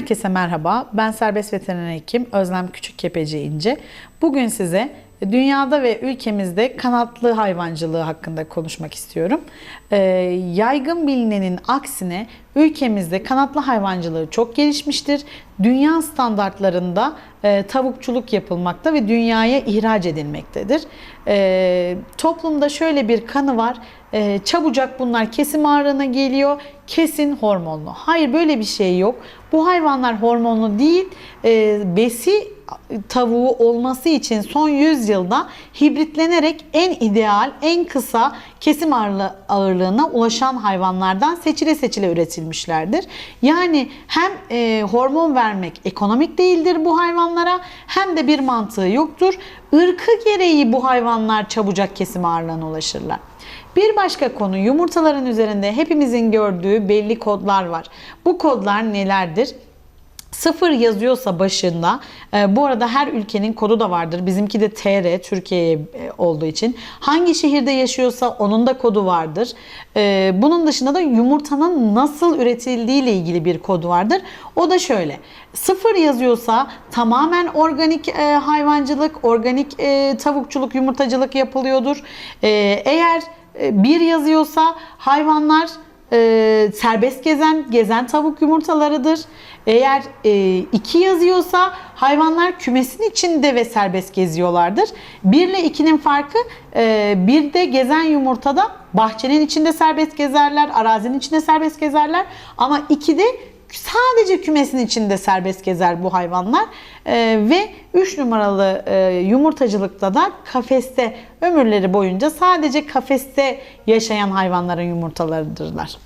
Herkese merhaba. Ben serbest veteriner hekim Özlem Küçükkepeci İnce. Bugün size dünyada ve ülkemizde kanatlı hayvancılığı hakkında konuşmak istiyorum. Ee, yaygın bilinenin aksine ülkemizde kanatlı hayvancılığı çok gelişmiştir. Dünya standartlarında e, tavukçuluk yapılmakta ve dünyaya ihraç edilmektedir. E, toplumda şöyle bir kanı var. E, çabucak bunlar kesim ağrına geliyor. Kesin hormonlu. Hayır böyle bir şey yok. Bu hayvanlar hormonlu değil. E, besi tavuğu olması için son 100 yılda hibritlenerek en ideal, en kısa kesim ağırlı- ağırlığına ulaşan hayvanlardan seçile seçile üretilmişlerdir. Yani hem e, hormon vermek ekonomik değildir bu hayvanlara hem de bir mantığı yoktur. Irkı gereği bu hayvanlar çabucak kesim ağırlığına ulaşırlar. Bir başka konu yumurtaların üzerinde hepimizin gördüğü belli kodlar var. Bu kodlar nelerdir? Sıfır yazıyorsa başında, e, bu arada her ülkenin kodu da vardır. Bizimki de TR, Türkiye e, olduğu için. Hangi şehirde yaşıyorsa onun da kodu vardır. E, bunun dışında da yumurtanın nasıl üretildiği ile ilgili bir kodu vardır. O da şöyle. Sıfır yazıyorsa tamamen organik e, hayvancılık, organik e, tavukçuluk, yumurtacılık yapılıyordur. E, eğer e, bir yazıyorsa hayvanlar e, serbest gezen gezen tavuk yumurtalarıdır. Eğer e, iki yazıyorsa hayvanlar kümesin içinde ve serbest geziyorlardır. 1 ile 2'nin farkı e, bir de gezen yumurtada bahçenin içinde serbest gezerler, arazinin içinde serbest gezerler ama 2'de sadece kümesin içinde serbest gezer bu hayvanlar E, ve 3 numaralı e, yumurtacılıkta da kafeste ömürleri boyunca sadece kafeste yaşayan hayvanların yumurtalarıdırlar.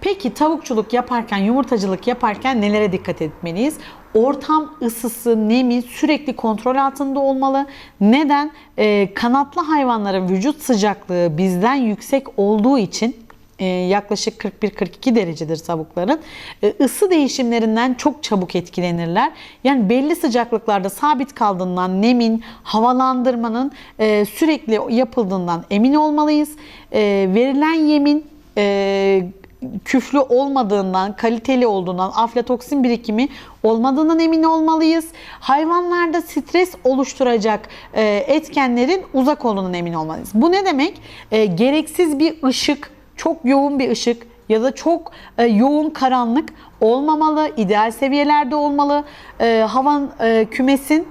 Peki tavukçuluk yaparken, yumurtacılık yaparken nelere dikkat etmeliyiz? Ortam ısısı, nemi sürekli kontrol altında olmalı. Neden? Ee, kanatlı hayvanların vücut sıcaklığı bizden yüksek olduğu için e, yaklaşık 41-42 derecedir tavukların. E, ısı değişimlerinden çok çabuk etkilenirler. Yani belli sıcaklıklarda sabit kaldığından nemin, havalandırmanın e, sürekli yapıldığından emin olmalıyız. E, verilen yemin e, küflü olmadığından, kaliteli olduğundan, aflatoksin birikimi olmadığından emin olmalıyız. Hayvanlarda stres oluşturacak e, etkenlerin uzak olduğundan emin olmalıyız. Bu ne demek? E, gereksiz bir ışık, çok yoğun bir ışık ya da çok e, yoğun karanlık olmamalı, ideal seviyelerde olmalı. Havan kümesin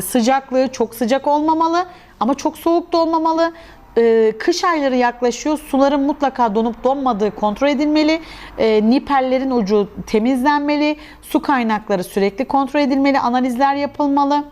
sıcaklığı çok sıcak olmamalı ama çok soğuk da olmamalı. Ee, kış ayları yaklaşıyor. Suların mutlaka donup donmadığı kontrol edilmeli. Ee, nipellerin ucu temizlenmeli. Su kaynakları sürekli kontrol edilmeli. Analizler yapılmalı.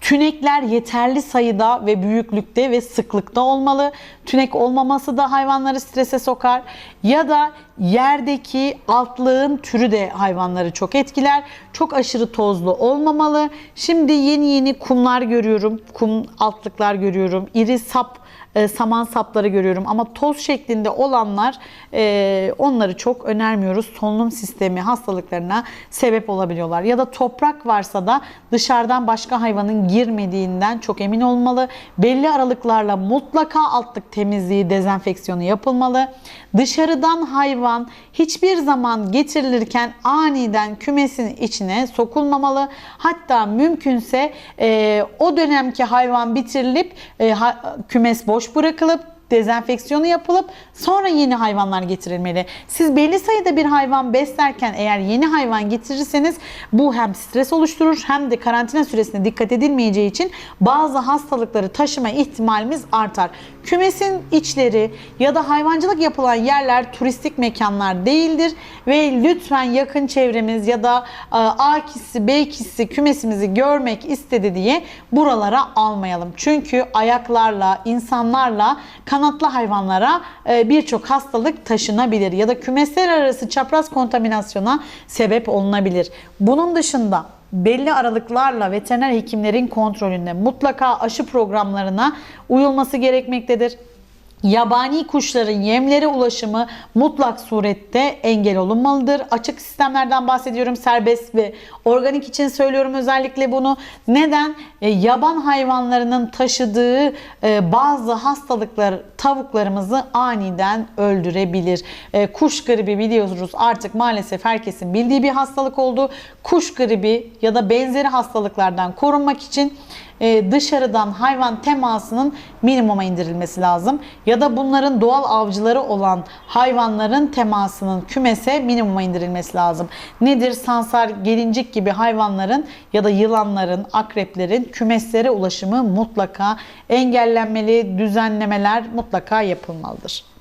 Tünekler yeterli sayıda ve büyüklükte ve sıklıkta olmalı. Tünek olmaması da hayvanları strese sokar. Ya da yerdeki altlığın türü de hayvanları çok etkiler. Çok aşırı tozlu olmamalı. Şimdi yeni yeni kumlar görüyorum. Kum altlıklar görüyorum. İri sap e, saman sapları görüyorum ama toz şeklinde olanlar e, onları çok önermiyoruz. Solunum sistemi hastalıklarına sebep olabiliyorlar. Ya da toprak varsa da dışarıdan başka hayvanın girmediğinden çok emin olmalı. Belli aralıklarla mutlaka altlık temizliği, dezenfeksiyonu yapılmalı. Dışarıdan hayvan hiçbir zaman getirilirken aniden kümesin içine sokulmamalı. Hatta mümkünse e, o dönemki hayvan bitirilip e, ha- kümes boş bırakılıp dezenfeksiyonu yapılıp sonra yeni hayvanlar getirilmeli. Siz belli sayıda bir hayvan beslerken eğer yeni hayvan getirirseniz bu hem stres oluşturur hem de karantina süresinde dikkat edilmeyeceği için bazı hastalıkları taşıma ihtimalimiz artar. Kümesin içleri ya da hayvancılık yapılan yerler turistik mekanlar değildir ve lütfen yakın çevremiz ya da e, A kişisi B kişisi kümesimizi görmek istedi diye buralara almayalım. Çünkü ayaklarla, insanlarla kanatlı hayvanlara e, birçok hastalık taşınabilir ya da kümesler arası çapraz kontaminasyona sebep olunabilir. Bunun dışında belli aralıklarla veteriner hekimlerin kontrolünde mutlaka aşı programlarına uyulması gerekmektedir. Yabani kuşların yemlere ulaşımı mutlak surette engel olunmalıdır. Açık sistemlerden bahsediyorum. Serbest ve organik için söylüyorum özellikle bunu. Neden? E, yaban hayvanlarının taşıdığı e, bazı hastalıklar tavuklarımızı aniden öldürebilir. E, kuş gribi biliyoruz artık maalesef herkesin bildiği bir hastalık oldu. Kuş gribi ya da benzeri hastalıklardan korunmak için dışarıdan hayvan temasının minimuma indirilmesi lazım. Ya da bunların doğal avcıları olan hayvanların temasının kümese minimuma indirilmesi lazım. Nedir? Sansar, gelincik gibi hayvanların ya da yılanların, akreplerin kümeslere ulaşımı mutlaka engellenmeli, düzenlemeler mutlaka yapılmalıdır.